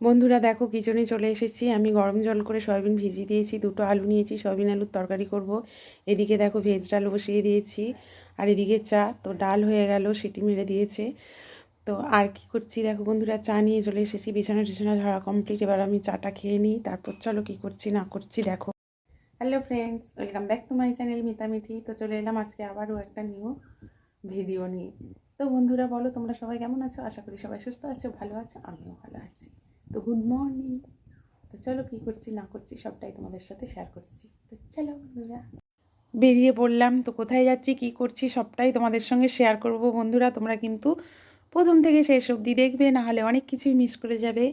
বন্ধুরা দেখো কিচেনে চলে এসেছি। আমি গরম জল করে সয়াবিন ভিজিয়ে দিয়েছি, দুটো আলু নিয়েছি, সয়াবিন আলুর তরকারি করব। এদিকে দেখো ভেজ ডাল বসিয়ে দিয়েছি আর এদিকে চা। তো ডাল হয়ে গেল, সিটি মেরে দিয়েছে। তো আর কি করছি দেখো বন্ধুরা, চা নিয়ে চলে এসেছি। বিছানা টিছানা ধরা কমপ্লিট এবার আমি চাটা খেয়ে নিই। তারপর চলো কি করছি না করছি দেখো। Hello friends welcome back to my channel Mitamithi তো চলে এলাম আজকে আবারও একটা নিউ ভিডিও নিয়ে। তো বন্ধুরা বলো, তোমরা সবাই কেমন আছো? আশা করি সবাই সুস্থ আছো, ভালো আছো, আমিও ভালো আছি। তো গুড মর্নিং তো চলো কী করছি, না করছি, সবটাই তোমাদের সাথে শেয়ার করছি। তো চলো বন্ধুরা। বেরিয়ে পড়লাম, তো কোথায় যাচ্ছি, কি করছি, সবটাই তোমাদের সঙ্গে শেয়ার করব। বন্ধুরা, তোমরা কিন্তু প্রথম থেকে শেষ অবধি দেখবে, না হলে অনেক কিছুই মিস করে যাবে।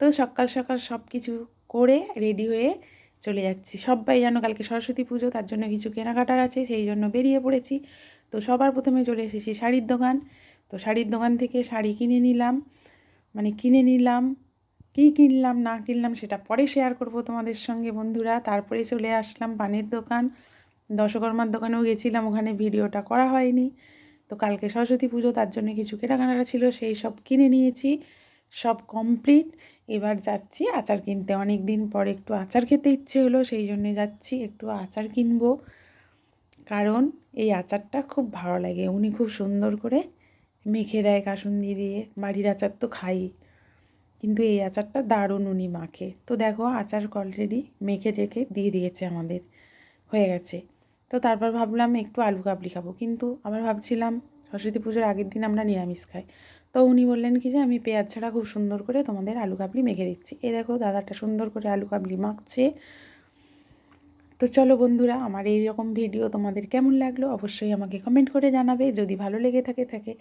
তো সকাল সকাল সব কিছু করে রেডি হয়ে চলে যাচ্ছি। সবাই জানো কালকে সরস্বতী পুজো, তার জন্য কিছু কেনাকাটার আছে, সেই জন্য বেরিয়ে পড়েছি। তো সবার প্রথমে চলে এসেছি শাড়ির দোকান। তো শাড়ির দোকান থেকে শাড়ি কিনে নিলাম। মানে কিনে নিলাম। কী কিনলাম, না কিনলাম সেটা পরে শেয়ার করব তোমাদের সঙ্গে বন্ধুরা। তারপরে চলে আসলাম পানের দোকান। দশকর্মার দোকানেও গেছিলাম, ওখানে ভিডিওটা করা হয়নি। তো কালকে সরস্বতী পুজো, তার জন্য কিছু কেনাকাটা ছিল, সেই সব কিনে নিয়েছি। সব কমপ্লিট এবার যাচ্ছি আচার কিনতে। অনেক দিন পর একটু আচার খেতে ইচ্ছে হলো, সেই জন্যে যাচ্ছি একটু আচার কিনবো। কারণ এই আচারটা খুব ভালো লাগে। উনি খুব সুন্দর করে মেখে দেয় কাসুন্দি দিয়ে। বাড়ির আচার তো খাই। কিন্তু এই আচারটা দারুণ উনি মাখে। তো দেখো, আচার অলরেডি মেখে রেখে দিয়ে দিয়েছে আমাদের। হয়ে গেছে। তো তারপর ভাবলাম একটু আলু কাবলি খাব। কিন্তু আবার ভাবছিলাম সরস্বতী পুজোর আগের দিন আমরা নিরামিষ খাই। তো উনি বললেন কি যে, আমি পেঁয়াজ ছাড়া খুব সুন্দর করে তোমাদের আলু কাবলি মেখে দিচ্ছি। এ দেখো, দাদাটা সুন্দর করে আলু কাবলি মাখছে। তো চলো বন্ধুরা, আমার এই রকম ভিডিও তোমাদের কেমন লাগল অবশ্যই আমাকে কমেন্ট করে জানাবে। যদি ভালো লেগে থাকে থাকে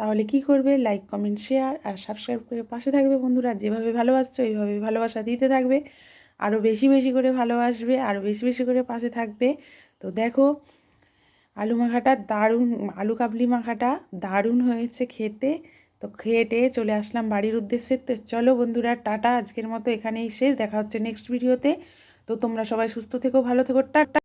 তাহলে কি করবে? লাইক কমেন্ট শেয়ার আর সাবস্ক্রাইব করে পাশে থাকবে বন্ধুরা। যেভাবে ভালোবাসছো, এইভাবে ভালোবাসা দিতে থাকবে। আরও বেশি বেশি করে ভালোবাসবে আরও বেশি বেশি করে পাশে থাকবে। তো দেখো, আলু মাখাটা দারুণ, আলু কাবলি মাখাটা দারুণ হয়েছে খেতে। তো খেয়ে চলে আসলাম বাড়ির উদ্দেশ্যে। তো চলো বন্ধুরা, টাটা। আজকের মতো এখানেই শেষ। দেখা হচ্ছে নেক্সট ভিডিওতে তো তোমরা সবাই সুস্থ থেকো, ভালো থেকো। টাটা।